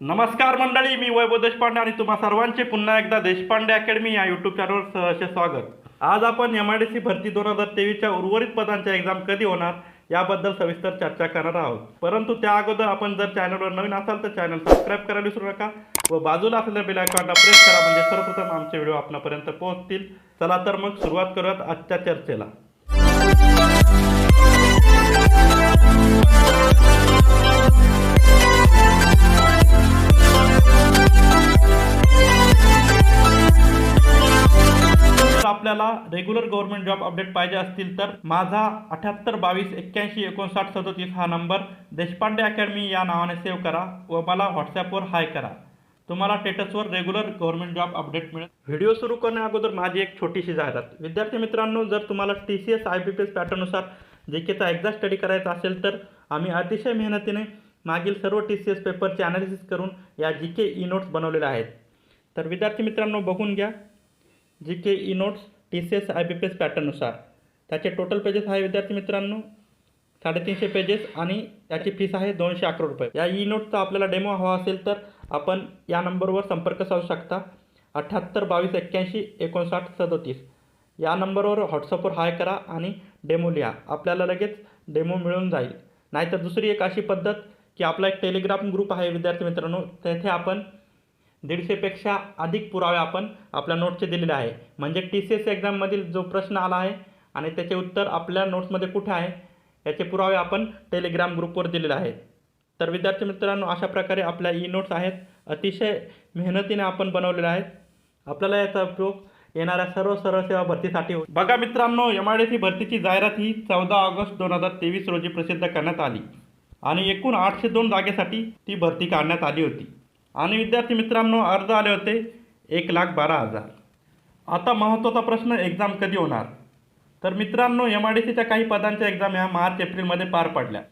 नमस्कार मंडळी मी वैभव देशपांडे आणि तुम्हा सर्वांचे पुन्हा एकदा देशपांडे अकॅडमी या यूट्यूब चॅनलवर सहर्ष स्वागत. आज आपण एम आय डी सी भरती दोन हजार तेवीसच्या उर्वरित पदांच्या एक्झाम कधी होणार याबद्दल सविस्तर चर्चा करणार आहोत. परंतु त्या अगोदर आपण जर चॅनलवर नवीन असाल तर चॅनल सबस्क्राईब करायला विसरू नका व बाजूला असलेल्या बेल आयकॉनला प्रेस करा म्हणजे सर्वप्रथम आमचे व्हिडिओ आपल्यापर्यंत पोहोचतील. चला तर मग सुरुवात करूयात आजच्या चर्चेला. आपल्याला रेग्युलर गव्हर्नमेंट जॉब अपडेट पाहिजे असतील तर माझा अठ्याहत्तर बावीस एक्क्याऐंशी एकोणसाठ सदतीस हा नंबर देशपांडे अकॅडमी या नावाने सेव्ह करा व मला व्हॉट्सॲपवर हाय करा. तुम्हाला स्टेटसवर रेग्युलर गव्हर्नमेंट जॉब अपडेट मिळेल. व्हिडिओ सुरू करण्या अगोदर माझी एक छोटीशी जाहिरात. विद्यार्थी मित्रांनो जर तुम्हाला T C S I B P S पॅटर्ननुसार जे केचा एक्झाम स्टडी करायचा असेल तर आम्ही अतिशय मेहनतीने मागील सर्व टी सी एस पेपरचे ॲनालिसिस करून या जी के ई नोट्स बनवलेल्या आहेत. तर विद्यार्थी मित्रांनो बघून घ्या. G K E notes E C S I B P S पॅटर्ननुसार त्याचे टोटल पेजेस आहे विद्यार्थी मित्रांनो. साडेतीनशे पेजेस आणि त्याची फीस आहे दोनशे अकरा रुपये. या ई नोटचा आपल्याला डेमो हवा असेल तर आपण या नंबरवर संपर्क साधू शकता. अठ्ठ्याहत्तर बावीस एक्क्याऐंशी एकोणसाठ सदोतीस. या नंबरवर व्हॉट्सअपवर हाय करा आणि डेमो लिहा. आपल्याला लगेच डेमो मिळून जाईल. नाहीतर दुसरी एक अशी पद्धत की आपला एक टेलिग्राम ग्रुप आहे विद्यार्थी मित्रांनो. तेथे आपण दीडशेपेक्षा अधिक पुरावे आपण आपल्या नोटचे दिलेले आहे. म्हणजे टी सी एस एक्झाममधील जो प्रश्न आला आहे आणि त्याचे उत्तर आपल्या नोट्समध्ये कुठे आहे याचे पुरावे आपण टेलिग्राम ग्रुपवर दिलेले आहेत. तर विद्यार्थी मित्रांनो अशा प्रकारे आपल्या ई नोट्स आहेत. अतिशय मेहनतीने आपण बनवलेले आहेत. आपल्याला याचा उपयोग येणाऱ्या सर्व सरळ सेवा भरतीसाठी होईल बघा मित्रांनो एम आय डी सी भरतीची जाहिरात ही चौदा ऑगस्ट दोन हजार तेवीस रोजी प्रसिद्ध करण्यात आली. आणि एकूण आठशे दोन जागेसाठी ती भरती काढण्यात आली होती. आणि विद्यार्थी मित्रांनो अर्ज आले होते एक लाख बारा हजार. आता महत्त्वाचा प्रश्न एक्झाम कधी होणार? तर मित्रांनो एम आय डी सीच्या काही पदांच्या एक्झाम ह्या मार्च एप्रिलमध्ये पार पडल्या.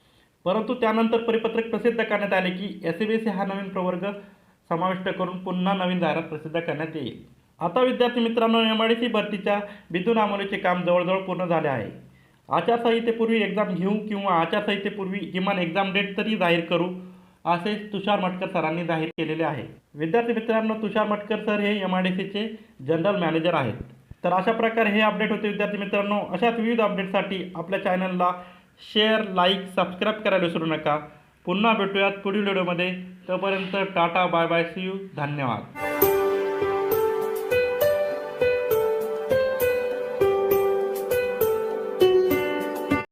परंतु त्यानंतर परिपत्रक प्रसिद्ध करण्यात आले की एस बी सी हा नवीन प्रवर्ग समाविष्ट करून पुन्हा नवीन जाहिरात प्रसिद्ध करण्यात येईल. आता विद्यार्थी मित्रांनो एम आय डी सी भरतीच्या बिंदू नामोलीचे काम जवळजवळ पूर्ण झाले आहे. आचारसंहितेपूर्वी एक्झाम घेऊ किंवा आचारसंहितेपूर्वी किमान एक्झाम डेट तरी जाहीर करू असे तुषार मटकर सरांनी जाहीर केलेले आहे. विद्यार्थी मित्रांनो तुषार मटकर सर हे एम आय डी सीचे जनरल मॅनेजर आहेत. तर अशा प्रकारे हे अपडेट होते विद्यार्थी मित्रांनो. अशाच विविध अपडेटसाठी आपल्या चॅनलला शेअर लाईक सबस्क्राईब करायला विसरू नका. पुन्हा भेटूयात पुढील व्हिडिओमध्ये तोपर्यंत tata bye bye see you धन्यवाद.